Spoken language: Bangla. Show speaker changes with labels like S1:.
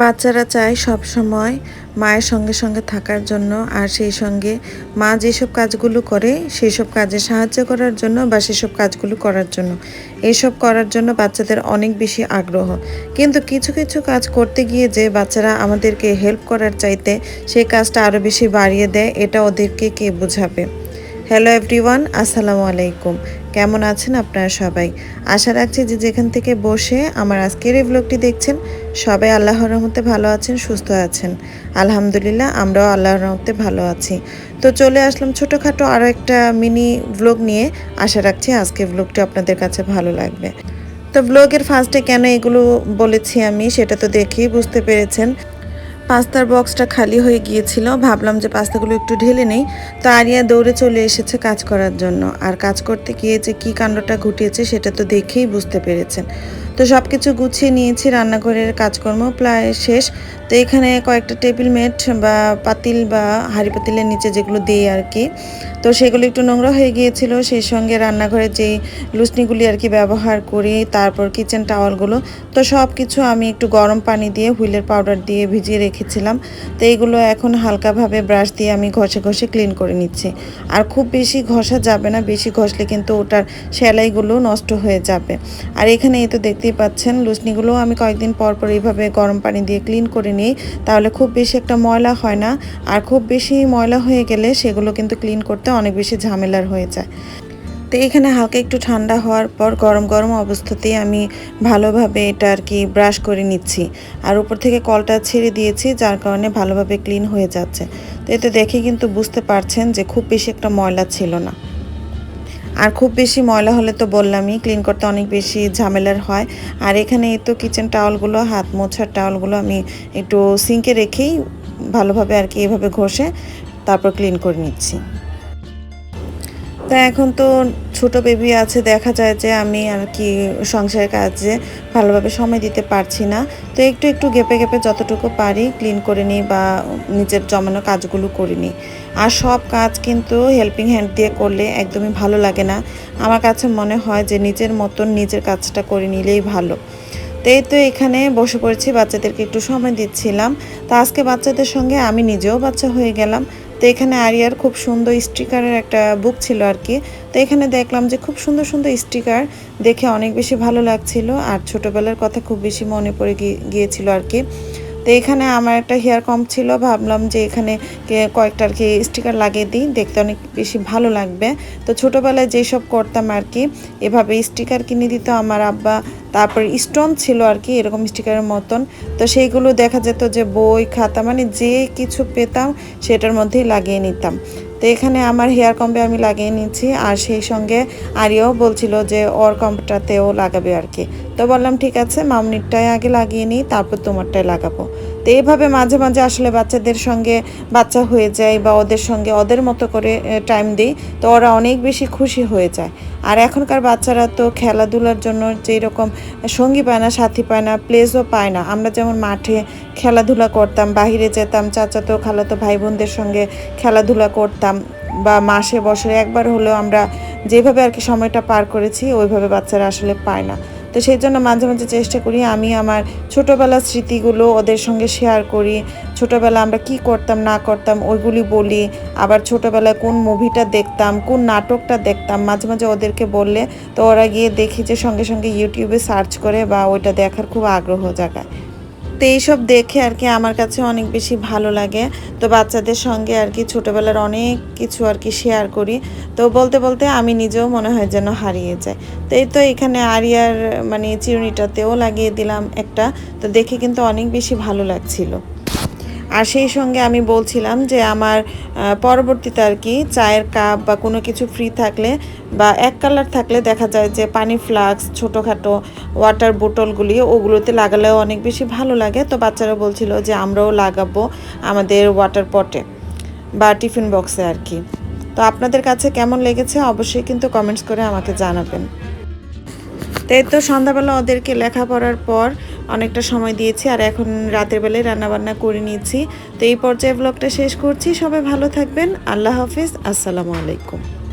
S1: বাচ্চারা চায় সব সময় মায়ের সঙ্গে সঙ্গে থাকার জন্য আর সেই সঙ্গে মা যেসব কাজগুলো করে সেই সব কাজে সাহায্য করার জন্য বা সেসব কাজগুলো করার জন্য। এইসব করার জন্য বাচ্চাদের অনেক বেশি আগ্রহ। কিন্তু কিছু কিছু কাজ করতে গিয়ে যে বাচ্চারা আমাদেরকে হেল্প করার চাইতে সেই কাজটা আরও বেশি বাড়িয়ে দেয়, এটা ওদেরকে কে বোঝাবে? হ্যালো এভরিওয়ান আসসালামু আলাইকুম। কেমন আছেন আপনারা সবাই? আশা রাখছি যে যেখান থেকে বসে আমার আজকের এই ব্লগটি দেখছেন, সবাই আল্লাহর রহমতে ভালো আছেন, সুস্থ আছেন। আলহামদুলিল্লাহ, আমরাও আল্লাহর রহমতে ভালো আছি। তো চলে আসলাম ছোটোখাটো আরও একটা মিনি ব্লগ নিয়ে। আশা রাখছি আজকের ব্লগটি আপনাদের কাছে ভালো লাগবে। তো ব্লগের ফার্স্টে কেন এগুলো বলেছি আমি, সেটা তো দেখেই বুঝতে পেরেছেন। পাস্তার বক্সটা খালি হয়ে গিয়েছিল। ভাবলাম যে পাস্তাগুলো একটু ঢেলে নেই। তো আরিয়া দৌড়ে চলে এসেছে কাজ করার জন্য। আর কাজ করতে গিয়ে যে কী কাণ্ডটা ঘটিয়েছে সেটা তো দেখেই বুঝতে পেরেছেন। তো সব কিছু গুছিয়ে নিয়েছি, রান্নাঘরের কাজকর্ম প্রায় শেষ। তো এখানে কয়েকটা টেবিল মেট বা পাতিল বা হাঁড়ি পাতিলের নিচে যেগুলো দিই আর কি, তো সেগুলো একটু নোংরা হয়ে গিয়েছিল। সেই সঙ্গে রান্নাঘরের যেই লুসনিগুলি আর কি ব্যবহার করি, তারপর কিচেন টাওয়ালগুলো, তো সব কিছু আমি একটু গরম পানি দিয়ে হুইলের পাউডার দিয়ে ভিজিয়ে রেখেছিলাম। তো এইগুলো এখন হালকাভাবে ব্রাশ দিয়ে আমি ঘষে ঘষে ক্লিন করে নিচ্ছি। আর খুব বেশি ঘষা যাবে না, বেশি ঘষলে কিন্তু ওটার সেলাইগুলো নষ্ট হয়ে যাবে। আর এখানে এই তো দেখতেই পাচ্ছেন লুসনিগুলো আমি কয়েকদিন পর পর এইভাবে গরম পানি দিয়ে ক্লিন করে নিই। তাহলে খুব বেশি একটা ময়লা হয় না। আর খুব বেশি ময়লা হয়ে গেলে সেগুলো কিন্তু ক্লিন করতে অনেক বেশি ঝামেলার হয়ে যায়। তো এখানে হালকা একটু ঠান্ডা হওয়ার পর গরম গরম অবস্থাতেই আমি ভালোভাবে এটা আর কি ব্রাশ করে নিচ্ছি। আর উপর থেকে কলটা ছেড়ে দিয়েছি, যার কারণে ভালোভাবে ক্লিন হয়ে যাচ্ছে। তো এতে দেখে কিন্তু বুঝতে পারছেন যে খুব বেশি একটা ময়লা ছিল না। আর খুব বেশি ময়লা হলে তো বললামই ক্লিন করতে অনেক বেশি ঝামেলার হয়। আর এখানে এই তো কিচেন টাওয়ালগুলো হাত মোছার টাওয়ালগুলো আমি একটু সিঙ্কে রেখেই ভালোভাবে আর কি এভাবে ঘষে তারপর ক্লিন করে নিচ্ছি। তা এখন তো ছোট বেবি আছে, দেখা যায় যে আমি আর কি সংসারের কাজে ভালোভাবে সময় দিতে পারছি না। তো একটু একটু গেপে গেপে যতটুকু পারি ক্লিন করে নিই বা নিজের জমানো কাজগুলো করে নিই। আর সব কাজ কিন্তু হেল্পিং হ্যান্ড দিয়ে করলে একদমই ভালো লাগে না। আমার কাছে মনে হয় যে নিজের মতন নিজের কাজটা করে নিলেই ভালো। তো এই তো এখানে বসে পড়েছি, বাচ্চাদেরকে একটু সময় দিচ্ছিলাম। তো আজকে বাচ্চাদের সঙ্গে আমি নিজেও বাচ্চা হয়ে গেলাম। তো এখানে আরিয়ার খুব সুন্দর স্টিকারের একটা বুক ছিল আর কি। তো এখানে দেখলাম যে খুব সুন্দর সুন্দর স্টিকার দেখে অনেক বেশি ভালো লাগছিল আর ছোটোবেলার কথা খুব বেশি মনে পড়ে গিয়েছিল আর কি। তো এখানে আমার একটা হেয়ার কম ছিল, ভাবলাম যে এখানে কয়েকটা আর কি স্টিকার লাগিয়ে দিই, দেখতে অনেক বেশি ভালো লাগবে। তো ছোটোবেলায় যেসব করতাম আর কি, এভাবে স্টিকার কিনে দিত আমার আব্বা তারপর স্টোন ছিল আর কি, এরকম স্টিকারের মতন। তো সেইগুলো দেখা যেত যে বই, খাতা মানে যে কিছু পেতাম সেটার মধ্যেই লাগিয়ে নিতাম। তো এখানে আমার হেয়ার কম্বে আমি লাগিয়ে নিচ্ছি আর সেই সঙ্গে আরিয়াও বলছিল যে ওর কম্পটাতেও লাগাবে আর কি। তো বললাম, ঠিক আছে, মামনিরটাই আগে লাগিয়ে নিই, তারপর তোমারটাই লাগাবো। তো এভাবে মাঝে মাঝে আসলে বাচ্চাদের সঙ্গে বাচ্চা হয়ে যায় বা ওদের সঙ্গে ওদের মতো করে টাইম দিই, তো ওরা অনেক বেশি খুশি হয়ে যায়। আর এখনকার বাচ্চারা তো খেলাধুলার জন্য যেই রকম সঙ্গী পায় না, সাথী পায় না প্লেসও পায় না। আমরা যেমন মাঠে খেলাধুলা করতাম, বাহিরে যেতাম, চাচাতো, খালাতো ভাই বোনদের সঙ্গে খেলাধুলা করতাম বা মাসে, বছরে একবার হলেও আমরা যেভাবে আর কি সময়টা পার করেছি, ওইভাবে বাচ্চারা আসলে পায় না। তো সেই জন্য মাঝে মাঝে চেষ্টা করি আমি আমার ছোটোবেলার স্মৃতিগুলো ওদের সঙ্গে শেয়ার করি। ছোটোবেলা আমরা কি করতাম, না করতাম ওইগুলি বলি। আবার ছোটোবেলায় কোন মুভিটা দেখতাম, কোন নাটকটা দেখতাম, মাঝে মাঝে ওদেরকে বললে তো ওরা গিয়ে দেখি যে সঙ্গে সঙ্গে ইউটিউবে সার্চ করে বা ওইটা দেখার খুব আগ্রহ জাগায়। তো এইসব দেখে আর কি আমার কাছে অনেক বেশি ভালো লাগে। তো বাচ্চাদের সঙ্গে আর কি ছোটোবেলার অনেক কিছু আর কি শেয়ার করি। তো বলতে বলতে আমি নিজেও মনে হয় যেন হারিয়ে যাই। তো এই তো এখানে আরিয়ার মানে চিরুনিটাতেও লাগিয়ে দিলাম একটা। তো দেখে কিন্তু অনেক বেশি ভালো লাগছিল। আর সেই সঙ্গে আমি বলছিলাম যে আমার পরবর্তীতে আর কি চায়ের কাপ বা কোনো কিছু ফ্রি থাকলে বা এক কালার থাকলে দেখা যায় যে পানি ফ্লাক্স, ছোটোখাটো ওয়াটার বোটলগুলি ওগুলোতে লাগালেও অনেক বেশি ভালো লাগে। তো বাচ্চারা বলছিল যে আমরাও লাগাবো আমাদের ওয়াটার পটে বা টিফিন বক্সে আর কি। তো আপনাদের কাছে কেমন লেগেছে অবশ্যই কিন্তু কমেন্টস করে আমাকে জানাবেন। তাই তো সন্ধ্যাবেলা ওদেরকে লেখাপড়ার পর অনেকটা সময় দিয়েছি আর এখন রাতের বেলায় রান্নাবান্না করে নিয়েছি। তো এই পর্যায়ে ব্লগটা শেষ করছি। সবাই ভালো থাকবেন। আল্লাহ হাফিজ। আসসালামু আলাইকুম।